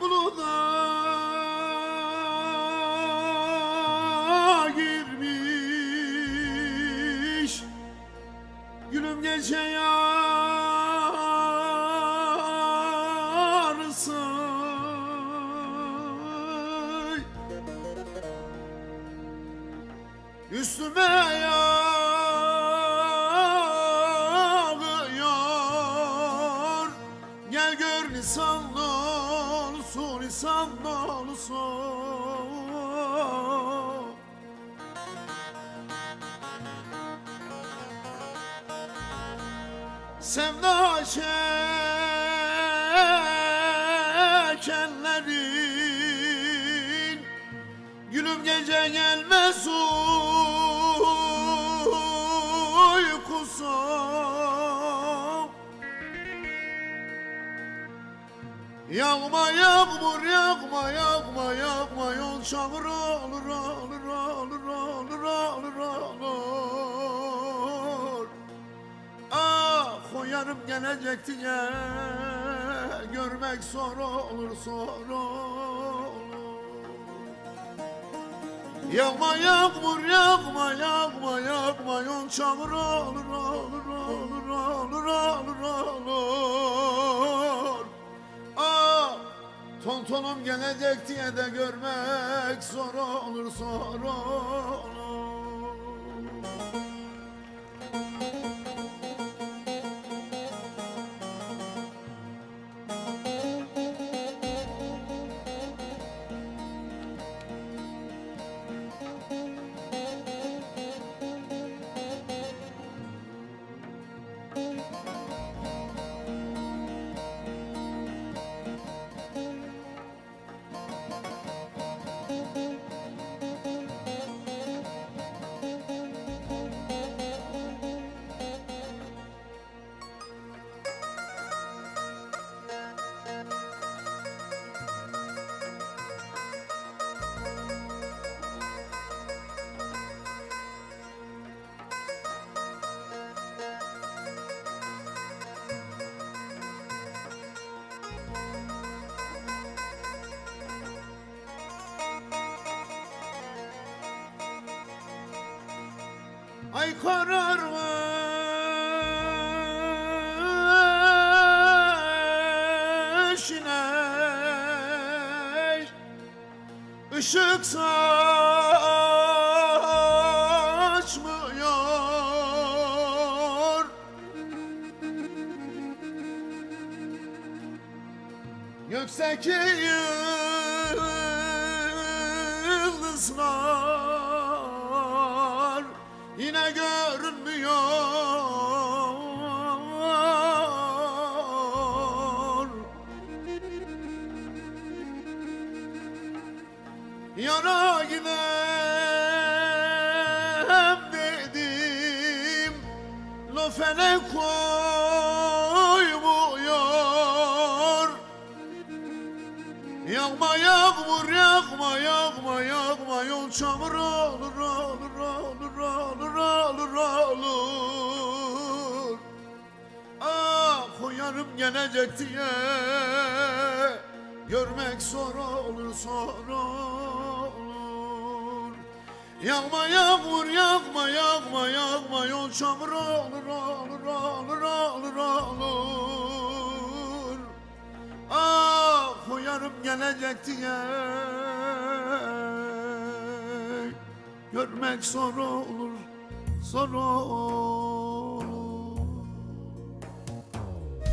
buluna girmiş. Gülüm gece yarısı. Üstüme yağıyor. Gel gör lisan lisan dolusu Sevda çekenlerin Gülüm gece gelmez Yağma yağmur yağma yağma yağma Yol çamur olur olur olur olur olur olur Ah o yarım gelecek diye Görmek zor olur zor olur. Yağma yağmur yağma yağma yağma Yol çamur olur olur olur tontonum gelecek diye de görmek zor olur zor olur Ay kararmış iney Işık saçmıyor. Gökteki yıldızlar yine görünmüyor. Yara gidem dedim Lofene koymuyor Yağma yağmur yağma yağma yağma Yol çamur olur olur olur olur olur olur Ah o yarım gelecek diye Görmek zor olur zor olur. Yağma yağmur yağma yağma yağma Yol çamur olur olur olur gelecek diye. Görmek zor olur zor olur